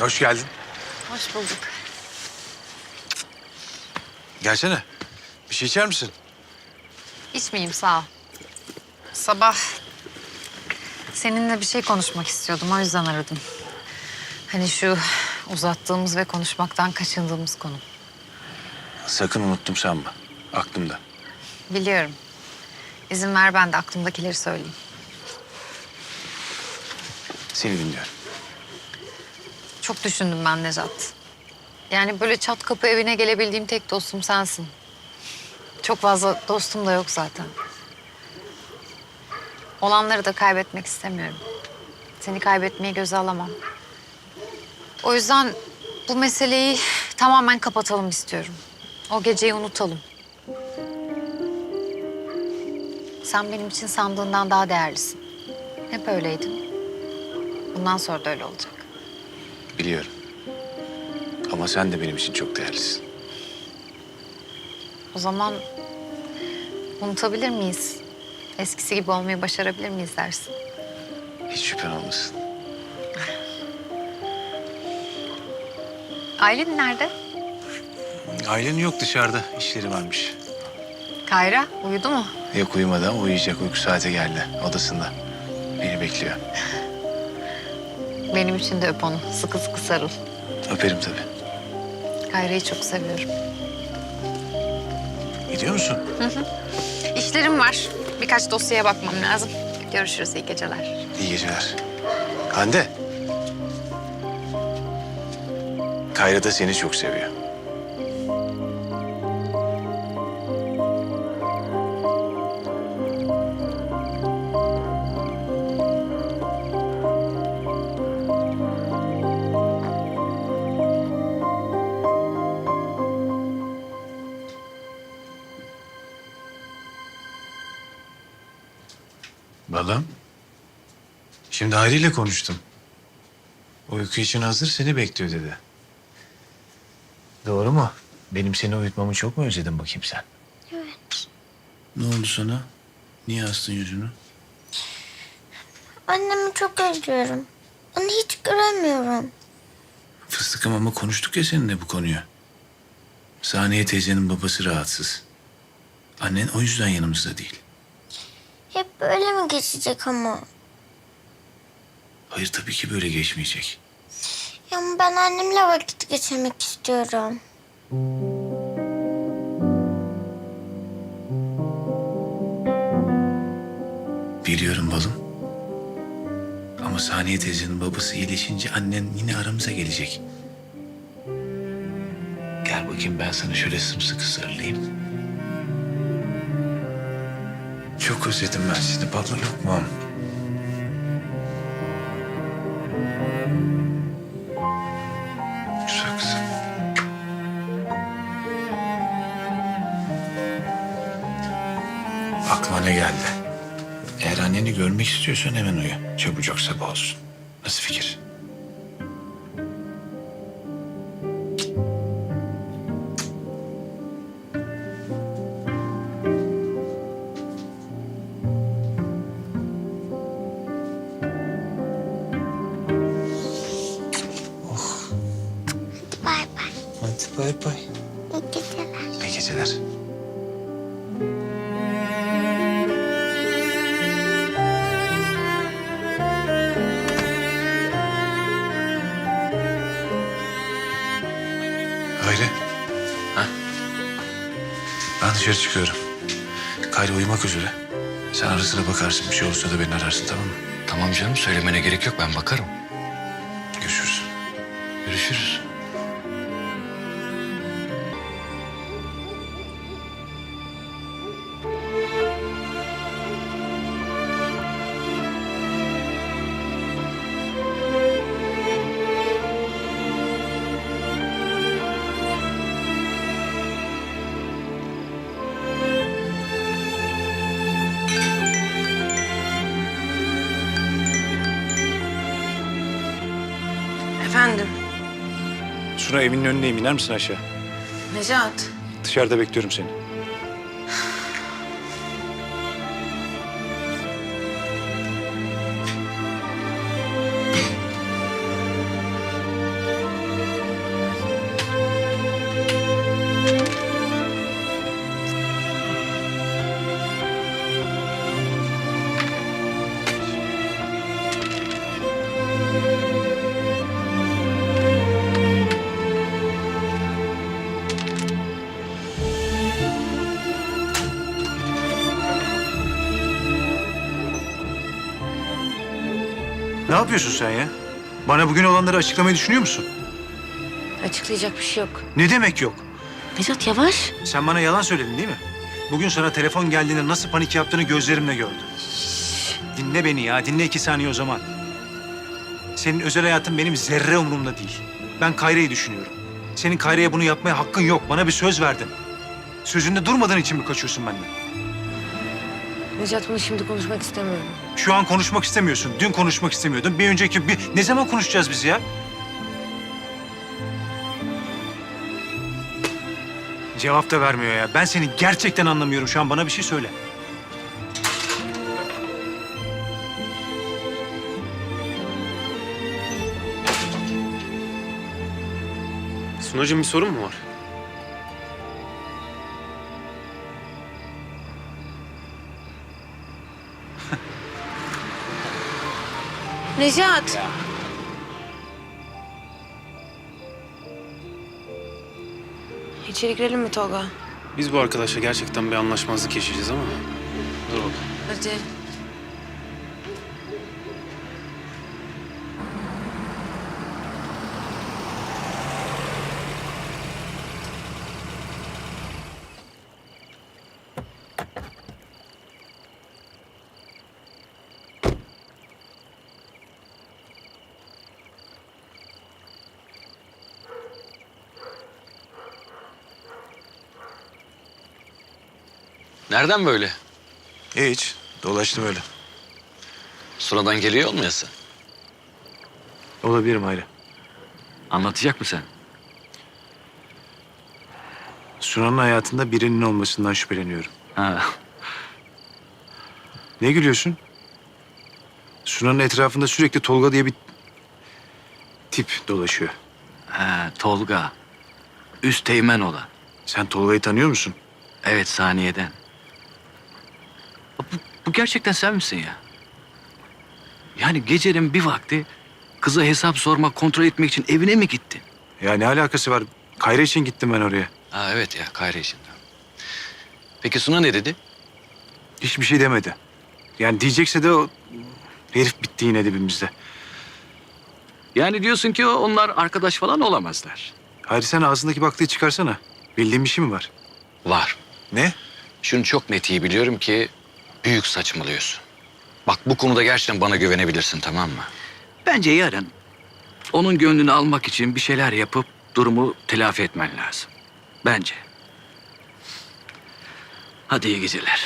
Hoş geldin. Hoş bulduk. Gelsene. Bir şey içer misin? İçmeyeyim sağ ol. Sabah seninle bir şey konuşmak istiyordum. O yüzden aradım. Hani şu uzattığımız ve konuşmaktan kaçındığımız konu. Sakın unuttum sanma. Aklımda. Biliyorum. İzin ver ben de aklımdakileri söyleyeyim. Seni dinliyorum. Çok düşündüm ben Nejat. Yani böyle çat kapı evine gelebildiğim tek dostum sensin. Çok fazla dostum da yok zaten. Olanları da kaybetmek istemiyorum. Seni kaybetmeyi göze alamam. O yüzden bu meseleyi tamamen kapatalım istiyorum. O geceyi unutalım. Sen benim için sandığından daha değerlisin. Hep öyleydin. Bundan sonra da öyle olacak. Biliyorum. Ama sen de benim için çok değerlisin. O zaman unutabilir miyiz? Eskisi gibi olmayı başarabilir miyiz dersin? Hiç şüphen olmasın. Aylin nerede? Ailen yok dışarıda. İşleri varmış. Kayra uyudu mu? Yok uyumadı ama uyuyacak. Uyku saati geldi. Odasında. Beni bekliyor. Benim için de öp onu. Sıkı sıkı sarıl. Öperim tabii. Kayra'yı çok seviyorum. Gidiyor musun? İşlerim var. Birkaç dosyaya bakmam lazım. Görüşürüz. iyi geceler. İyi geceler. Hande. Kayra da seni çok seviyor. Balam. Şimdi Hayri ile konuştum. Uyku için hazır seni bekliyor dedi. Doğru mu? Benim seni uyutmamı çok mu özledin bakayım sen? Evet. Ne oldu sana? Niye astın yüzünü? Annemi çok özlüyorum. Onu hiç göremiyorum. Fıstıkım ama konuştuk ya seninle bu konuyu. Saniye teyzenin babası rahatsız. Annen o yüzden yanımızda değil. Hep böyle mi geçecek ama? Hayır tabii ki böyle geçmeyecek. Ya ama ben annemle vakit geçirmek istiyorum. Biliyorum balım. Ama Saniye teyzenin babası iyileşince annen yine aramıza gelecek. Gel bakayım ben sana şöyle sımsıkı sarılayım. Çok özledim ben seni baba lokmam. Güzel kızım. Aklıma ne geldi? Eğer anneni görmek istiyorsan hemen uyu. Çabucak sabah olsun. Nasıl fikir? Bay bay. İyi geceler. İyi geceler. Hayri. Ha? Ben dışarı çıkıyorum. Kayra uyumak üzere. Sen ara sıra bakarsın. Bir şey olursa da beni ararsın tamam mı? Tamam canım söylemene gerek yok ben bakarım. Suna evinin önündeyim. iner misin aşağı? Necat. Dışarıda bekliyorum seni. Ne yapıyorsun sen ya? Bana bugün olanları açıklamayı düşünüyor musun? Açıklayacak bir şey yok. Ne demek yok? Necat yavaş. Sen bana yalan söyledin değil mi? Bugün sana telefon geldiğinde nasıl panik yaptığını gözlerimle gördüm. Dinle beni ya, dinle iki saniye o zaman. Senin özel hayatın benim zerre umurumda değil. Ben Kayra'yı düşünüyorum. Senin Kayra'ya bunu yapmaya hakkın yok. Bana bir söz verdin. Sözünde durmadığın için mi kaçıyorsun benden? Necat bunu şimdi konuşmak istemiyorum. Şu an konuşmak istemiyorsun. Dün konuşmak istemiyordun. Bir önceki bir... Ne zaman konuşacağız biz ya? Cevap da vermiyor ya. Ben seni gerçekten anlamıyorum şu an. Bana bir şey söyle. Sunacığım bir sorun mu var? Necat. İçeri girelim mi Tolga? Biz bu arkadaşla gerçekten bir anlaşmazlık yaşayacağız ama... Dur bakalım. Hadi. Nereden böyle? Hiç. Dolaştım öyle. Sonradan geliyor olmayasın. Olabilirim Hayri. Anlatacak mısın? Sunan'ın hayatında birinin olmasından şüpheleniyorum. Ha. Ne gülüyorsun? Sunan'ın etrafında sürekli Tolga diye bir tip dolaşıyor. Ha, Tolga. Üst teğmen olan. Sen Tolga'yı tanıyor musun? Evet saniyeden. Bu, gerçekten sen misin ya? Yani gecenin bir vakti kıza hesap sormak, kontrol etmek için evine mi gittin? Ya ne alakası var? Kayra için gittim ben oraya. Ha evet ya Kayra için. Peki Suna ne dedi? Hiçbir şey demedi. Yani diyecekse de o herif bitti yine dibimizde. Yani diyorsun ki onlar arkadaş falan olamazlar. Hayri sen ağzındaki baklayı çıkarsana. Bildiğin bir şey mi var? Var. Ne? Şunu çok net iyi biliyorum ki büyük saçmalıyorsun. Bak bu konuda gerçekten bana güvenebilirsin tamam mı? Bence yarın onun gönlünü almak için bir şeyler yapıp durumu telafi etmen lazım. Bence. Hadi iyi geceler.